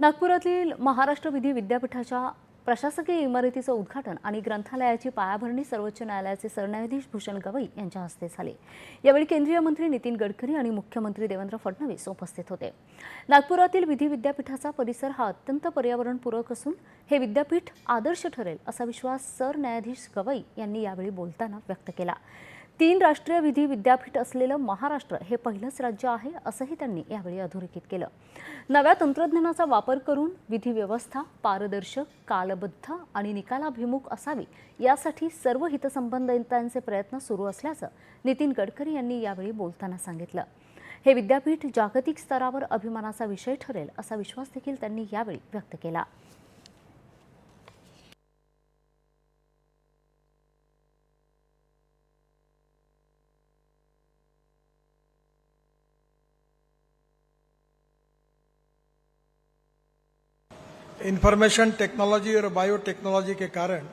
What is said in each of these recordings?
नागपुरातील महाराष्ट्र विधी विद्यापीठाच्या प्रशासकीय इमारतीचं उद्घाटन आणि ग्रंथालयाची पायाभरणी सर्वोच्च न्यायालयाचे सरन्यायाधीश भूषण गवई यांच्या हस्ते झाले. यावेळी केंद्रीय मंत्री नितीन गडकरी आणि मुख्यमंत्री देवेंद्र फडणवीस उपस्थित होते. नागपुरातील विधी विद्यापीठाचा परिसर हा अत्यंत पर्यावरणपूरक असून हे विद्यापीठ आदर्श ठरेल असा विश्वास सरन्यायाधीश गवई यांनी यावेळी बोलताना व्यक्त केला. तीन राष्ट्रीय विधी विद्यापीठ असलेलं महाराष्ट्र हे पहिलंच राज्य आहे असंही त्यांनी यावेळी अधोरेखित केलं. नव्या तंत्रज्ञानाचा वापर करून विधी व्यवस्था पारदर्शक कालबद्ध आणि निकालाभिमुख असावी यासाठी सर्व हितसंबंधितांचे प्रयत्न सुरू असल्याचं नितीन गडकरी यांनी यावेळी बोलताना सांगितलं. हे विद्यापीठ जागतिक स्तरावर अभिमानाचा विषय ठरेल असा विश्वास देखील त्यांनी यावेळी व्यक्त केला. इंफॉर्मेशन टेक्नोलॉजी और बायोटेक्नोलॉजी के कारण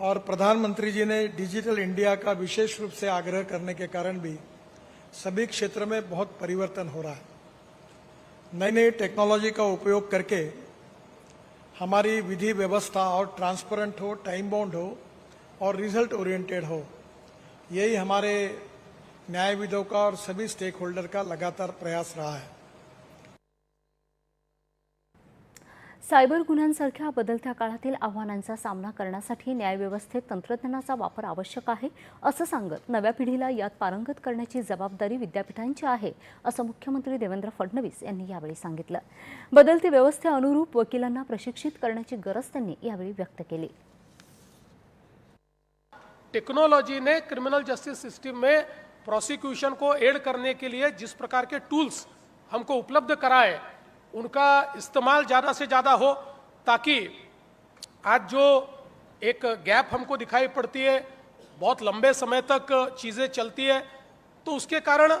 और प्रधानमंत्री जी ने डिजिटल इंडिया का विशेष रूप से आग्रह करने के कारण भी सभी क्षेत्र में बहुत परिवर्तन हो रहा है। नई नई टेक्नोलॉजी का उपयोग करके हमारी विधि व्यवस्था और ट्रांसपेरेंट हो टाइम बाउंड हो और रिज़ल्ट ओरिएंटेड हो, यही हमारे न्यायविदों का और सभी स्टेक होल्डर का लगातार प्रयास रहा है। सायबर गुन्ह्यांसारख्या बदलत्या काळातील आव्हानांचा सामना करण्यासाठी न्यायव्यवस्थेत तंत्रज्ञानाचा वापर आवश्यक आहे असं सांगत नव्या पिढीला यात पारंगत करण्याची जबाबदारी विद्यापीठांची आहे असं मुख्यमंत्री देवेंद्र फडणवीस यांनी यावेळी सांगितलं. बदलती व्यवस्थेअनुरूप वकिलांना प्रशिक्षित करण्याची गरज त्यांनी यावेळी व्यक्त केली. टेक्नोलॉजी ने क्रिमिनल जस्टिस सिस्टम में प्रोसिक्यूशन को एड करने के लिए जिस प्रकार के टूल्स हमको उपलब्ध कराए उनका इस्तेमाल ज़्यादा से ज़्यादा हो ताकि आज जो एक गैप हमको दिखाई पड़ती है, बहुत लंबे समय तक चीज़ें चलती है तो उसके कारण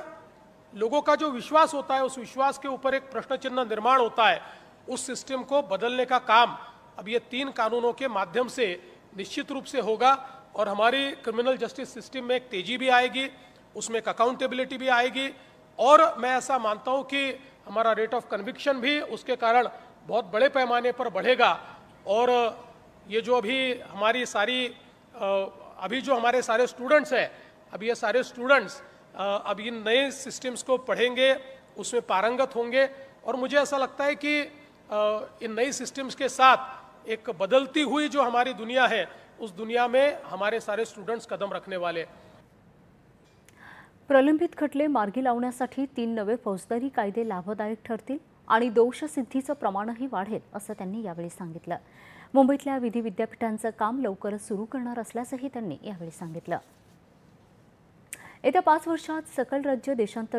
लोगों का जो विश्वास होता है, उस विश्वास के ऊपर एक प्रश्न चिन्ह निर्माण होता है, उस सिस्टम को बदलने का काम अब ये तीन कानूनों के माध्यम से निश्चित रूप से होगा और हमारी क्रिमिनल जस्टिस सिस्टम में एक तेज़ी भी आएगी, उसमें एक अकाउंटेबिलिटी भी आएगी और मैं ऐसा मानता हूँ कि हमारा रेट ऑफ़ कन्विक्शन भी उसके कारण बहुत बड़े पैमाने पर बढ़ेगा। और ये जो अभी हमारी सारी अभी जो हमारे सारे स्टूडेंट्स हैं अभी ये सारे स्टूडेंट्स अब इन नए सिस्टम्स को पढ़ेंगे, उसमें पारंगत होंगे। और मुझे ऐसा लगता है कि इन नई सिस्टम्स के साथ एक बदलती हुई जो हमारी दुनिया है, उस दुनिया में हमारे सारे स्टूडेंट्स कदम रखने वाले। प्रलंबित खटले मार्गी लावण्यासाठी तीन नवे फौजदारी कायदे लाभदायक ठरतील आणि दोषसिद्धीचं प्रमाणही वाढेल असं त्यांनी यावेळी सांगितलं. मुंबईतल्या विधी विद्यापीठांचं काम लवकरच सुरू करणार असल्याचंही त्यांनी यावेळी सांगितलं. येत्या पाच वर्षात सकल राज्य देशांतर्गत